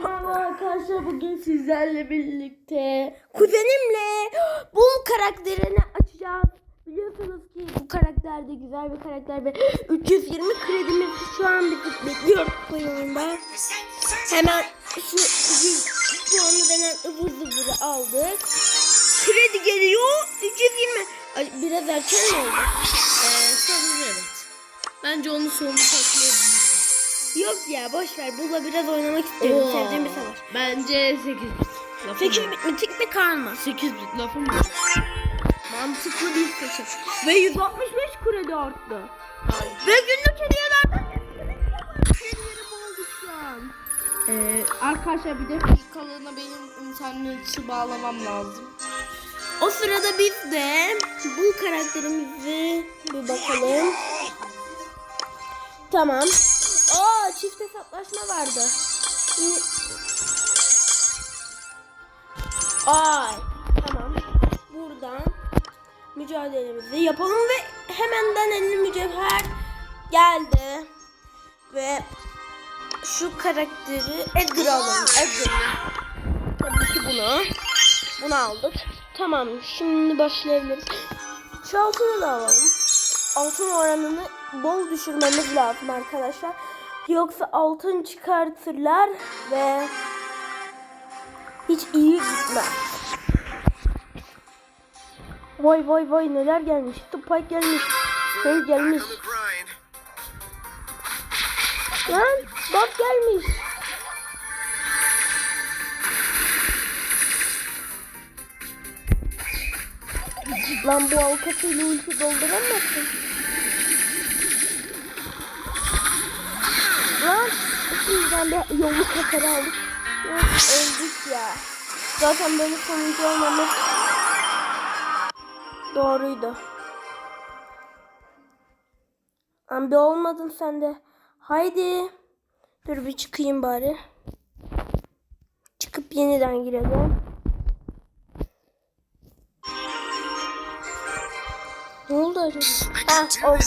merhaba arkadaşlar bugün sizlerle birlikte Kuzenimle bu karakterini açacağız. Biliyorsunuz ki bu karakter de güzel bir karakter ve 320 kredimiz şu an bizi bekliyor oyunda. Hemen şu 100 puanı denen ıvır zıvırı aldık. Kredi geliyor 320. Ay, biraz erken mi oldu? Ee, sanırım. Bence onu sonunu saklayabiliriz. Yok ya boş ver. Bununla biraz oynamak istiyorum. Oo. Sevdiğim bir savaş. Bence 8 bit. Lafım 8 yok. bit mi tik mi karma? 8 bit lafım yok. Mantıklı bir seçim. Ve 165 kredi arttı. Hayır. Ve günlük hediyelerden. Ee, arkadaşlar bir de şu kalana benim interneti bağlamam lazım. O sırada biz de bu karakterimizi bir bakalım. Tamam. Çift hesaplaşma vardı. Yine- Ay tamam. Buradan mücadelemizi yapalım ve hemenden 50 mücevher geldi. Ve şu karakteri Edgar alalım. Edgar. Tabii ki bunu. Bunu aldık. Tamam şimdi başlayabiliriz. Şu altını da alalım. Altın oranını bol düşürmemiz lazım arkadaşlar. Yoksa altın çıkartırlar ve hiç iyi gitmez. Vay vay vay neler gelmiş. Spike gelmiş. Şey gelmiş. Lan bak gelmiş. Lan bu avukatıyla ulti dolduramazsın. Lan sizden bir yolu kasarı aldık. Lan öldük ya. Zaten böyle sonuncu olmamız doğruydu. Lan bir olmadın sen de. Haydi. Dur bir çıkayım bari. Çıkıp yeniden girelim. Ne oldu acaba? Ha do oldu.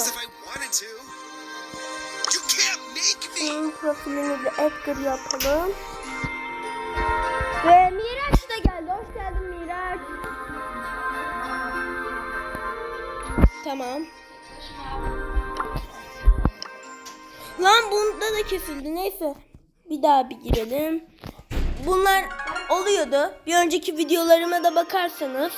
Senin profilini de Edgar yapalım. Ve Miraç da geldi. Hoş geldin Miraç. Tamam. Lan bunda da kesildi. Neyse. Bir daha bir girelim. Bunlar oluyordu. Bir önceki videolarıma da bakarsanız.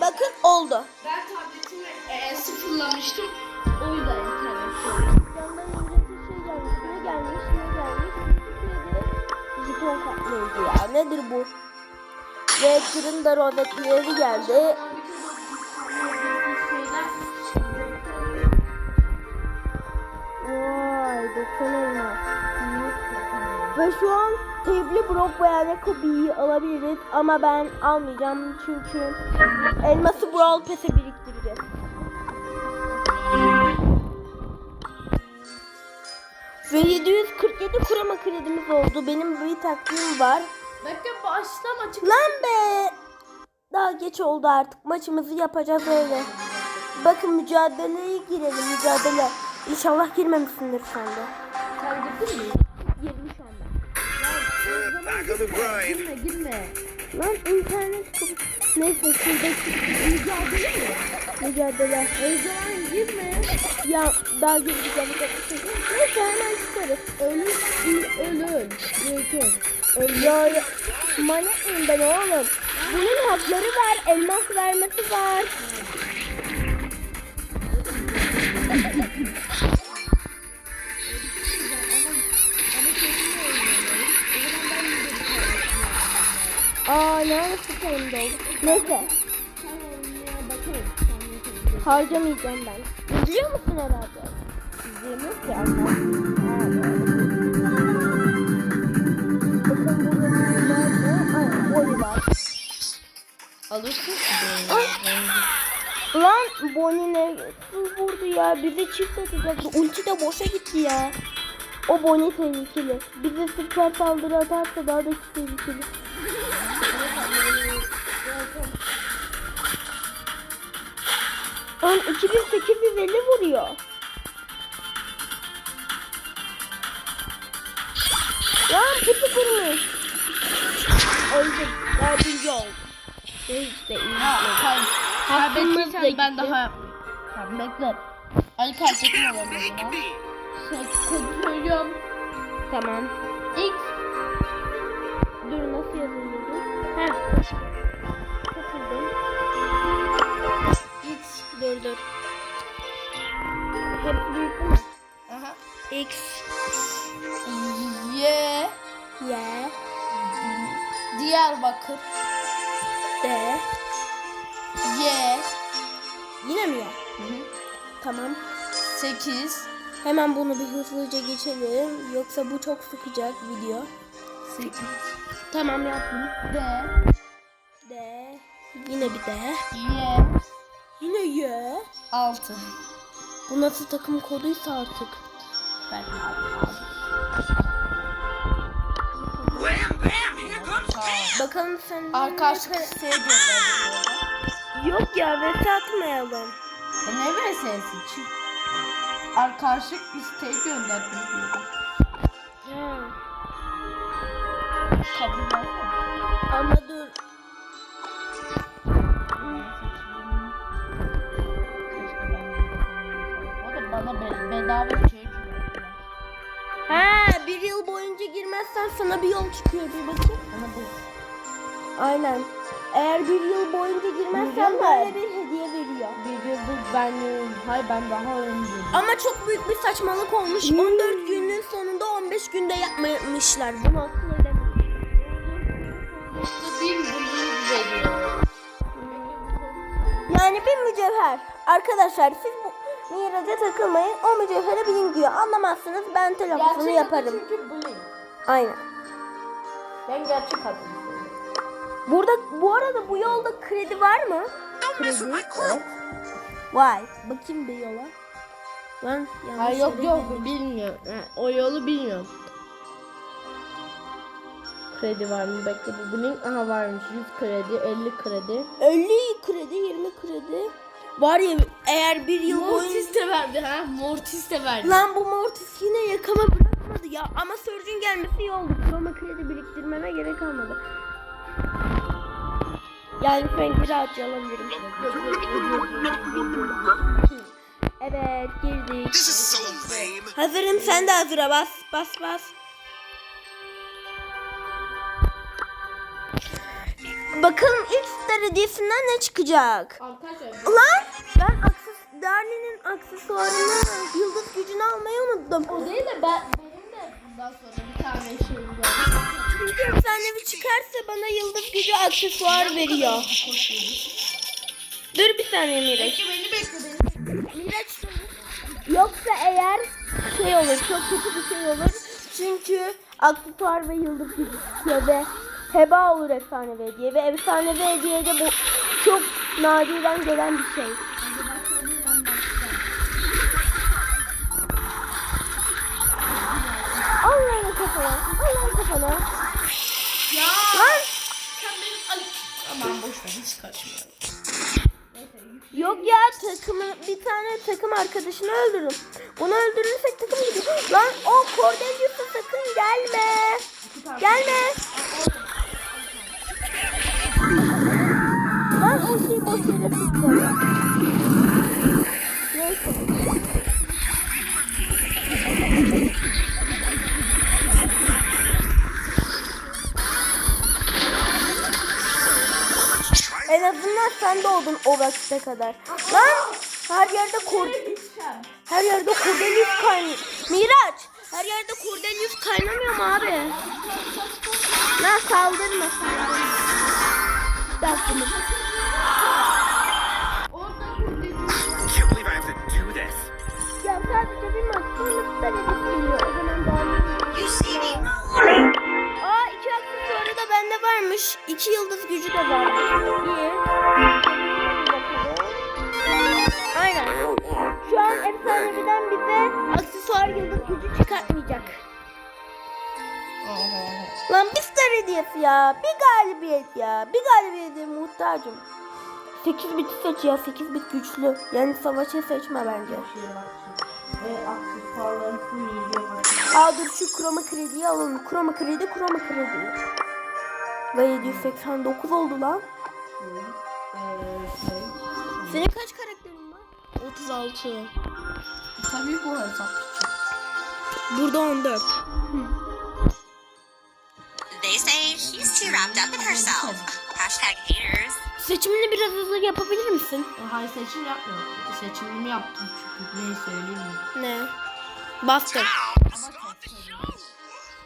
Bakın oldu. Ben tabletimi e, sıfırlamıştım. O Japon katlayıcı ya. Nedir bu? Ve kırın da rozetleri geldi. Vay 90 elmas. Ve şu an tebli Brock veya Kobe'yi alabiliriz ama ben almayacağım çünkü elması Brawl Pass'e 1747 kurama kredimiz oldu. Benim bir takvim var. Dakika başlama çık. Lan be! Daha geç oldu artık. Maçımızı yapacağız öyle. Bakın mücadeleye girelim mücadele. İnşallah girmemişsindir şu anda. Kaydırdın mı? Girdim şu anda. Lan, girme girme. Lan internet Neyse şuradaki mücadele mi? Mücadele. Zaman girme. Ya daha gireceğim. Neyse hemen çıkarız. Ölür, öl öl. Öl öl. Ya ya. Manyak mıyım ben oğlum? Bunun hakları var. Elmas vermesi var. Aa ne oldu. Neyse. Harcamayacağım ben. İzliyor musun herhalde? İzleyemiyor ki ama. Bakın burada nerede? Boyu var. Alırsın. Lan Bonnie ne vurdu ya? Bizi çift atacaktı. Ulti de boşa gitti ya. O Bonnie tehlikeli. Bize süper saldırı atarsa daha da tehlikeli. Lan 2850 vuruyor. Lan putu kırmış. Öldüm. Dördüncü oldu. Hiç de iyi. Hayır. Hakkımız da Kaybettiysem ben daha yapmayayım. Tamam bekle. Ali karşıkım alalım o Make zaman. me. Şey, kodu söylüyorum. Tamam. X. X. Y. Y. Diyarbakır. D. Y. Yine mi Y? Tamam. 8. Hemen bunu bir hızlıca geçelim. Yoksa bu çok sıkacak video. 8. Tamam yaptım. D. D. Yine bir D. Y. Yine Y. 6. Bu nasıl takım koduysa artık. Ben Wham bam! Here comes Bakalım sen Arkadaşlık isteğe bu arada. Yok ya ve atmayalım. E ne VS'si? Çift. Arkadaşlık isteği gönderdim diyorum. Ha. Kabul etmem. Ama dur. O da bana be- bedava şey. Ha bir yıl boyunca girmezsen sana bir yol çıkıyor bir bakayım. Bana bu. Aynen. Eğer bir yıl boyunca girmezsen Biliyor böyle musun? bir hediye veriyor. Bir yıldır ben hayır ben daha önce. Ama çok büyük bir saçmalık olmuş. 14 günün sonunda 15 günde yapmamışlar. Bunu akıl edemiyorum. Bir veriyor. Yani bir mücevher. Arkadaşlar siz bu miraca takılmayın. O mücevhere bin diyor. Anlamazsınız ben telafuzunu yaparım. Çünkü bling. Aynen. Ben gerçek adını söylüyorum. Burada bu arada bu yolda kredi var mı? My crew. Vay. Bakayım bir yola. Ben yanlış Hayır yok yere yok girdim. bilmiyorum. Ha, O yolu bilmiyorum. Kredi var mı? Bekle bu bling. Aha varmış. 100 kredi, 50 kredi. 50 kredi, 20 kredi. Var ya eğer bir yıl boyunca... Mortis de verdi ha. Mortis de verdi. Lan bu Mortis yine yakama bırakmadı ya. Ama Surge'ün gelmesi iyi oldu. Chroma kredi biriktirmeme gerek kalmadı. Yani Frank'i rahatça alabilirim. Evet girdik. So. Hazırım sen de hazıra bas bas bas. Bakalım ilk star hediyesinden ne çıkacak? Arkadaşlar Ulan ben akses Darlin'in aksesuarını yıldız gücünü almayı unuttum. o değil de ben benim de bundan sonra bir tane şeyim var. Çünkü efsanevi çıkarsa bana yıldız gücü aksesuar veriyor. Dur bir saniye Miraç. Bekle beni bekle beni. Miraç Yoksa eğer şey olur çok kötü bir şey olur. Çünkü aksesuar ve yıldız gücü çıkıyor ve heba olur efsanevi hediye. Ve efsanevi hediye de bu çok nadiren gelen bir şey. Kafana. Ya Lan sen benim Ali. Aman boş ver hiç karışmıyorum. Yok ya takımı bir tane takım arkadaşını öldürün. Bunu öldürürsek takım gidiyor. Lan o Cordelius'a sakın gelme. Gelme. Lan o şey boş yere tuttu. Neyse. En azından sen doğdun o vakite kadar. Lan her yerde kord her yerde Cordelius kaynıyor. Miraç her yerde Cordelius kaynamıyor mu abi? Lan saldırma saldırma. Bir dakika. Can't believe I have to do this. Ya sadece bir maç sonrası da varmış. İki yıldız gücü de var. İyi. Aynen. Şu an efsaneviden bize aksesuar yıldız gücü çıkartmayacak. Lan bir star hediyesi ya. Bir galibiyet ya. Bir galibiyete muhtacım. 8 bit seç ya. 8 bit güçlü. Yani savaşa seçme bence. Aa dur şu kroma krediyi alalım. Kroma kredi, kroma kredi. Ve 789 oldu lan. Senin kaç karakterin var? 36. Tabii bu hesap. Burada 14. They say she's too wrapped up in herself. Hashtag haters. Seçimini biraz hızlı yapabilir misin? E, hayır seçim yapmıyorum. Seçimimi yaptım çünkü. Ne söyleyeyim mi? Ne? Bastır.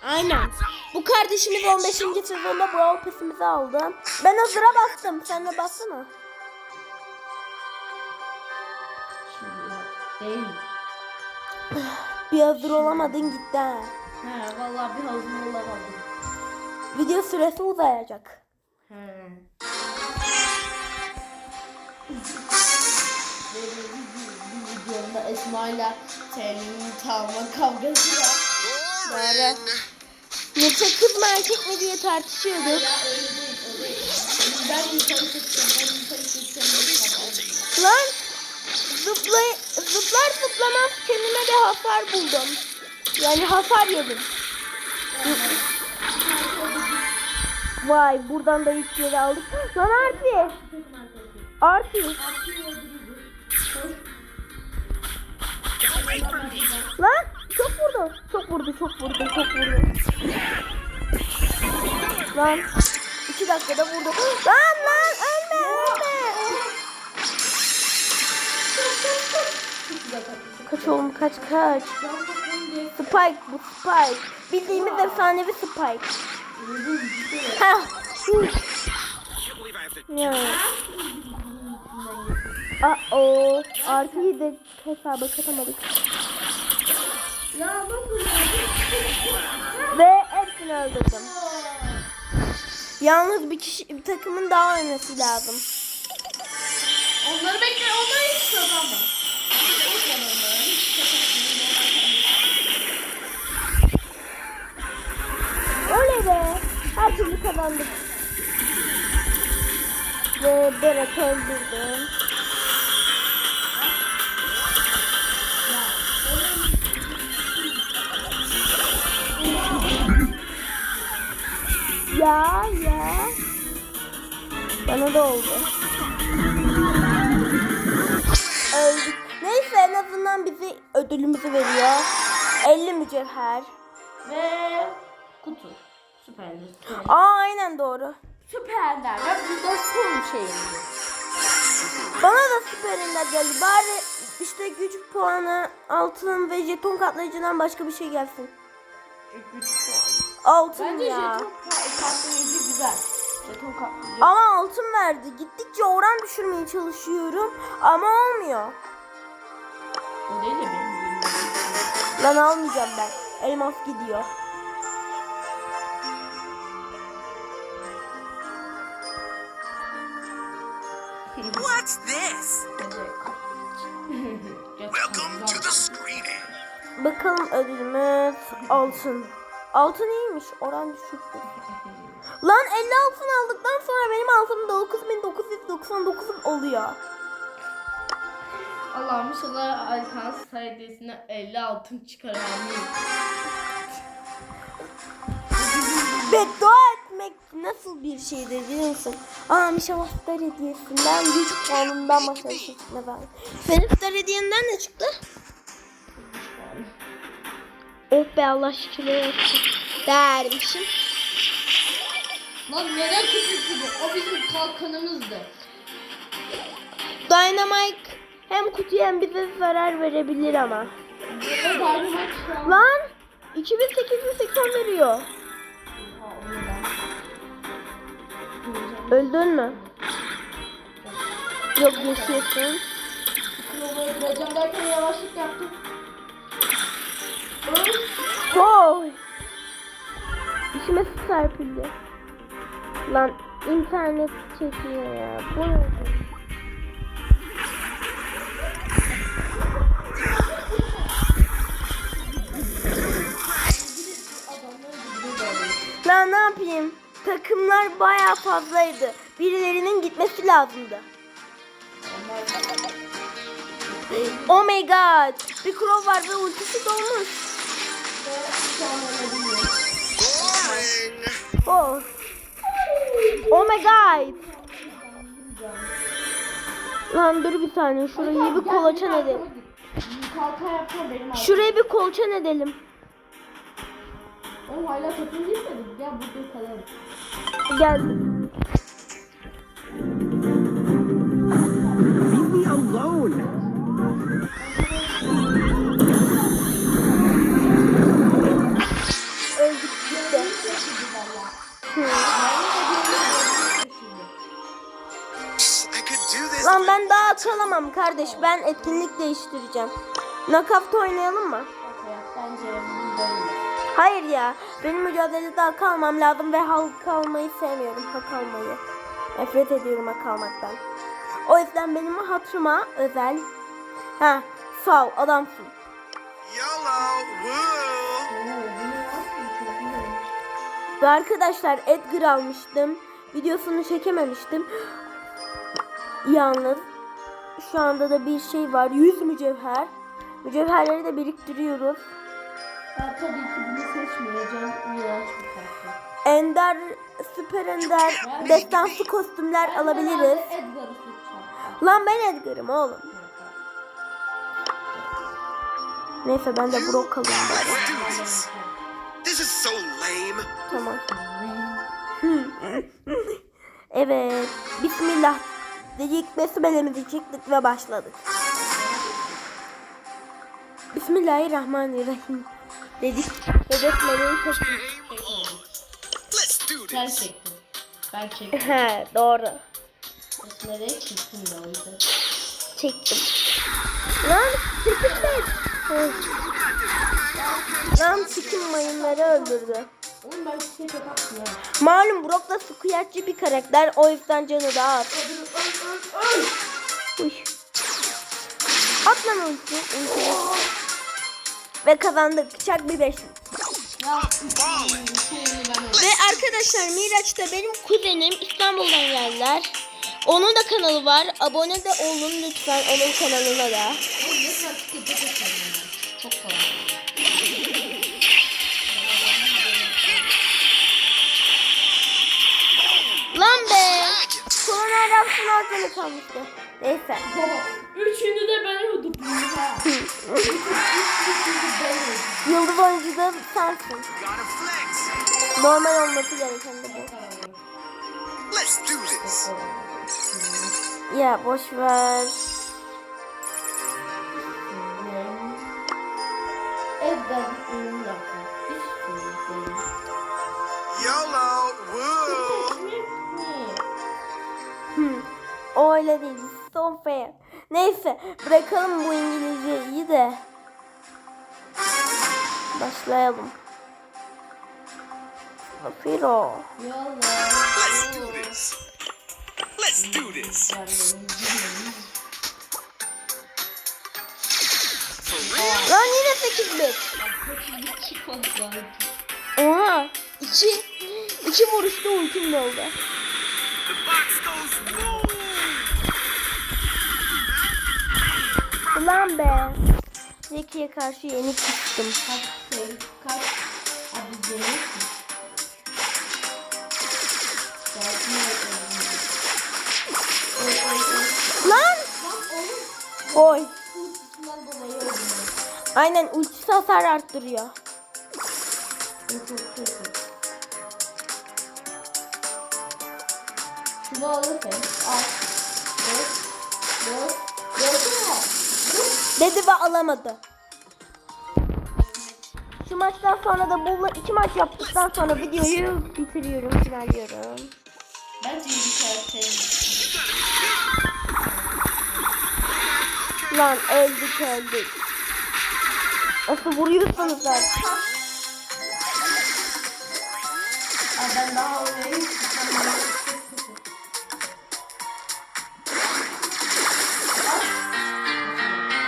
Aynen. Bu kardeşimiz 15. sezonda Brawl Pass'imizi aldı. Ben hazıra bastım. Sen de bassana. Şimdi değil. Bir hazır olamadın gitti ha. He vallahi bir hazır olamadım. Video süresi uzayacak. He. Bir videomda Esma ile Selin'in tavma kavgası var. Nerede? Nurça kız mı erkek mi diye tartışıyorduk. Lan zıplay zıplar zıplamaz kendime bir hasar buldum. Yani hasar yedim. Vay buradan da ilk yeri aldık. Lan Arti. Arti. Lan çok vurdu. Çok vurdu çok vurdu çok vurdu. Lan iki dakikada vurdu. Lan lan ölme ölme. Kaç oğlum kaç kaç. Spike bu Spike. Bildiğimiz efsanevi Spike. Ha. Ya. Aa o artıyı da hesaba katamadık. Ve hepsini öldürdüm. Yalnız bir kişi bir takımın daha ölmesi lazım. Onları bekle, onları hiç. Oley be. Her türlü kazandık. Ve Berat öldürdüm. Ya ya. Bana da oldu. Öldük. Neyse en azından bize ödülümüzü veriyor. 50 mücevher. Ve kutu. Süperdir. Aa aynen doğru. Süperler. Ve burada son şeyimiz. Bana da süperinden geldi. Bari işte güç puanı, altın ve jeton katlayıcıdan başka bir şey gelsin. Güç puanı. Altın Bence ya. jeton katlayıcı güzel. Jeton katlayıcı. Ama altın verdi. Gittikçe oran düşürmeye çalışıyorum ama olmuyor. O değil de benim. Lan almayacağım ben. Elmas gidiyor. What's this? Welcome to the screening. Bakalım ödülümüz altın. Altın iyiymiş. Oran düşüktü. Lan 50 altın aldıktan sonra benim altınım 9999 oluyor. Allah'ım inşallah Alkan sayesinde 50 altın çıkar amin. Beddua etmek nasıl bir şeydir biliyor musun? Aa inşallah star hediyesinden güç şey çıkmaz abi. Senin star hediyenden ne çıktı? Oh be Allah şükürler olsun. Dermişim. Lan neden küçük gibi? O bizim kalkanımızdı. Dynamite hem kutuya hem bize zarar verebilir ama. Lan 2880 veriyor. Öldün mü? Yok yaşıyorsun. Vereceğim derken yavaşlık yaptım. Oy. İşime serpildi. Lan internet çekiyor ya. Bu ne? Lan ne yapayım? Takımlar bayağı fazlaydı. Birilerinin gitmesi lazımdı. Oh my god. bir Crow var ve ultisi dolmuş. Oh. Oh my god. Lan dur bir saniye şurayı bir kolaçan edelim. Şurayı bir kolçan edelim. Oğlum hala gitmedik. Gel burada kalalım. Gel. Öldük Lan ben daha kalamam kardeş. Ben etkinlik değiştireceğim. Knockout oynayalım mı? Hayır ya. Benim mücadelede daha kalmam lazım ve halk kalmayı sevmiyorum. Hak almayı. Nefret ediyorum hak almaktan. O yüzden benim hatırıma özel. Ha, sağ ol adamsın. Ve arkadaşlar Edgar almıştım. Videosunu çekememiştim. Yalnız şu anda da bir şey var. 100 mücevher. Mücevherleri de biriktiriyoruz. Ben tabii ki bunu seçmeyeceğim. Ender, süper ender, destansı kostümler alabiliriz. Ben seçeceğim. Lan ben Edgar'ım oğlum. Neyse ben de Brock alayım this. This is so lame. Tamam. evet. Bismillah. Dedik besmelemizi çektik ve başladık. Bismillahirrahmanirrahim. Dedik ve besmeleyi çektik. Ben çektim. He doğru. Nereye çektim de o yüzden. Çektim. Lan çekilmek. Hı. Lan sikim mayınları öldürdü. Oğlum ben bir şey. Malum Brock da sıkıyatçı bir karakter. O yüzden canı daha az. Uy. At lan ulti. ulti. Ve kazandık. Çak bir beşlik. Ve arkadaşlar Miraç da benim kuzenim İstanbul'dan geldiler. Onun da kanalı var. Abone de olun lütfen onun kanalına da. Çok kolay. Lan be. Dragon. Son adam sınav canı kalmıştı. Neyse. Üçünü de ben öldürdüm ha. Yıldız oyuncu da sensin. Normal olması gereken de bu. Let's do this. Ya boş ver. Ürün yaptı. O öyle değil. So fair. Neyse bırakalım bu İngilizceyi de. Başlayalım. Yolla. Let's do this. Let's do this. Lan yine 8 bit. Oha. İki, iki vuruşta ultim doldu. The box goes Ulan be. Zeki'ye karşı yenik çıktım. Kaç şey, kaç abi? Lan. Oy. Aynen ultisi hasar arttırıyor. Şunu alırsın. Al. Dört. Dört. Dedi ve alamadı. Şu maçtan sonra da bu iki maç yaptıktan sonra videoyu bitiriyorum, finalliyorum. Bence Lan öldük öldük. Nasıl vuruyorsunuz zaten? Ben daha oynayayım.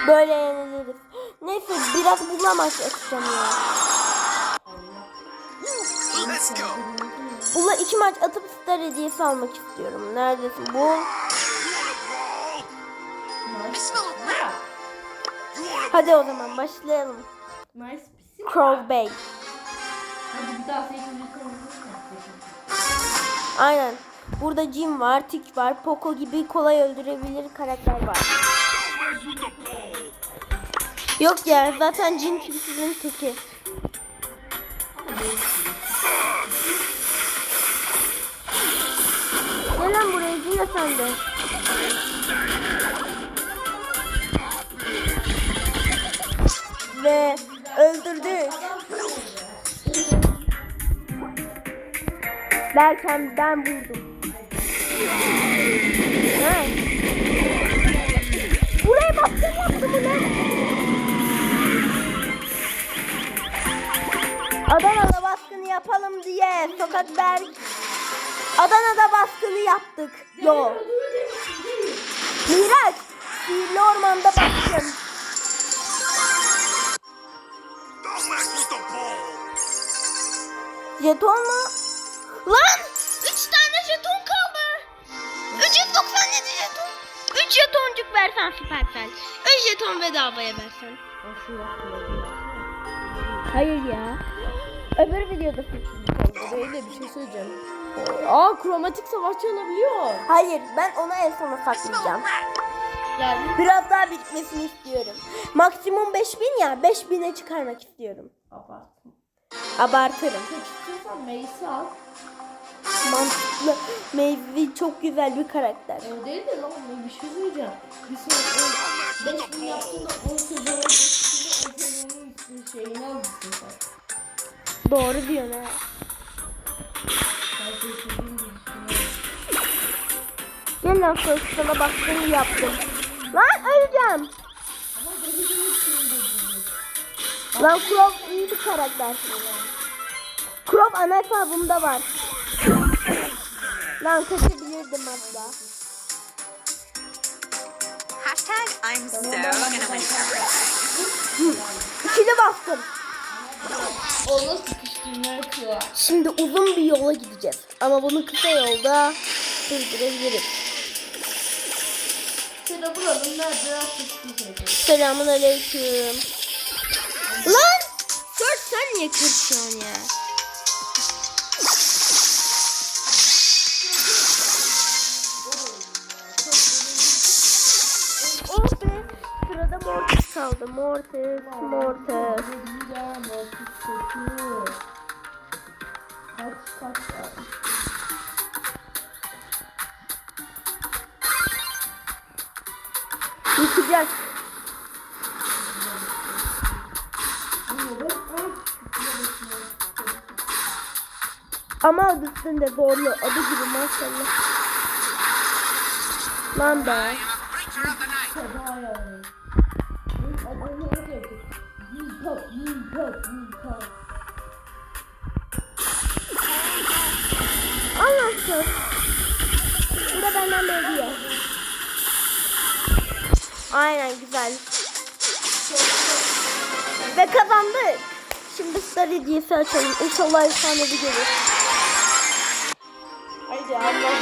Böyle yeniliriz. Neyse biraz bununla maç açacağım ya. Bununla iki maç atıp star hediyesi almak istiyorum. Neredesin bu? Hadi o zaman başlayalım. Crow Bay. Hadi bir daha 8. kanalımızı Aynen. Burada Jim var, Tik var, Poco gibi kolay öldürebilir karakter var. Yok ya zaten Jim kimsizin teki. Gel lan buraya sen de. Ve öldürdü. Derken ben vurdum. Ha. Yaptı bu? Adana'da baskını yapalım diye sokaklar Adana'da baskını yaptık. Yo. Miraç, sihirli ormanda baskın. Jeton mu? Lan! Supercell. 3 jeton bedavaya versen. Hayır ya. Öbür videoda Böyle bir şey söyleyeceğim. Aa kromatik savaşçı alabiliyor. Hayır ben onu en sona saklayacağım. Yani Biraz daha bitmesini istiyorum. Maksimum 5000 ya 5000'e çıkarmak istiyorum. abartma. Abartırım. Çok istiyorsan Mace'i al. Mantıklı. Meyve çok güzel bir karakter. O değil de lan bir şey söyleyeceğim. Bir sonra 5 bin yaptığında 10 sezon öncesinde şeyini almışsın sen. Doğru diyorsun ha. Ben şey lan sana baktığını yaptım. Lan öleceğim. Lan Crow iyi bir karakter. Crow ana hesabımda var. Lan kaçabilirdim hatta. Hashtag I'm so gonna win everything. İkili bastım. Onu sıkıştırma yapıyor. Şimdi uzun bir yola gideceğiz. Ama bunu kısa yolda sürdürebiliriz. Şöyle buranın nerede sıkıştıracak. Selamun aleyküm. Lan! Dört sen niye kırışıyorsun ya? Kaldı. Mortis, Mortis. Kaç kaç. Yıkacak. Ama adı üstünde zorlu. Adı gibi maşallah. Lan be. Anlatsın. Bu da benden bir hediye. Aynen güzel. Ve kazandık. Şimdi star hediyesi açalım. İnşallah efsanevi gelir. Haydi Allah'ım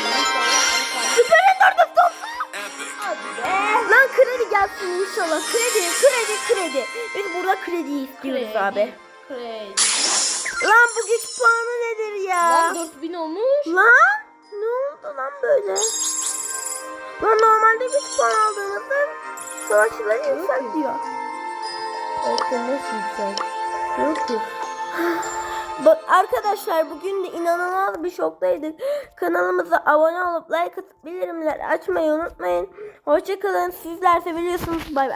Süper Ender'de sonsu. Lan kredi gelsin inşallah. Kredi, kredi, kredi. Biz burada kredi istiyoruz abi. Kredi. Lan bu güç puanı nedir ya? Lan 4000 olmuş. Lan ne oldu lan böyle? Lan normalde güç puan aldığımızda savaşçıları yükseltiyor. Bakın nasıl yüksek. Yok ki. Bak arkadaşlar bugün de inanılmaz bir şoktaydık. Kanalımıza abone olup like atıp bildirimleri açmayı unutmayın. Hoşçakalın. Sizler seviyorsunuz. Bay bay.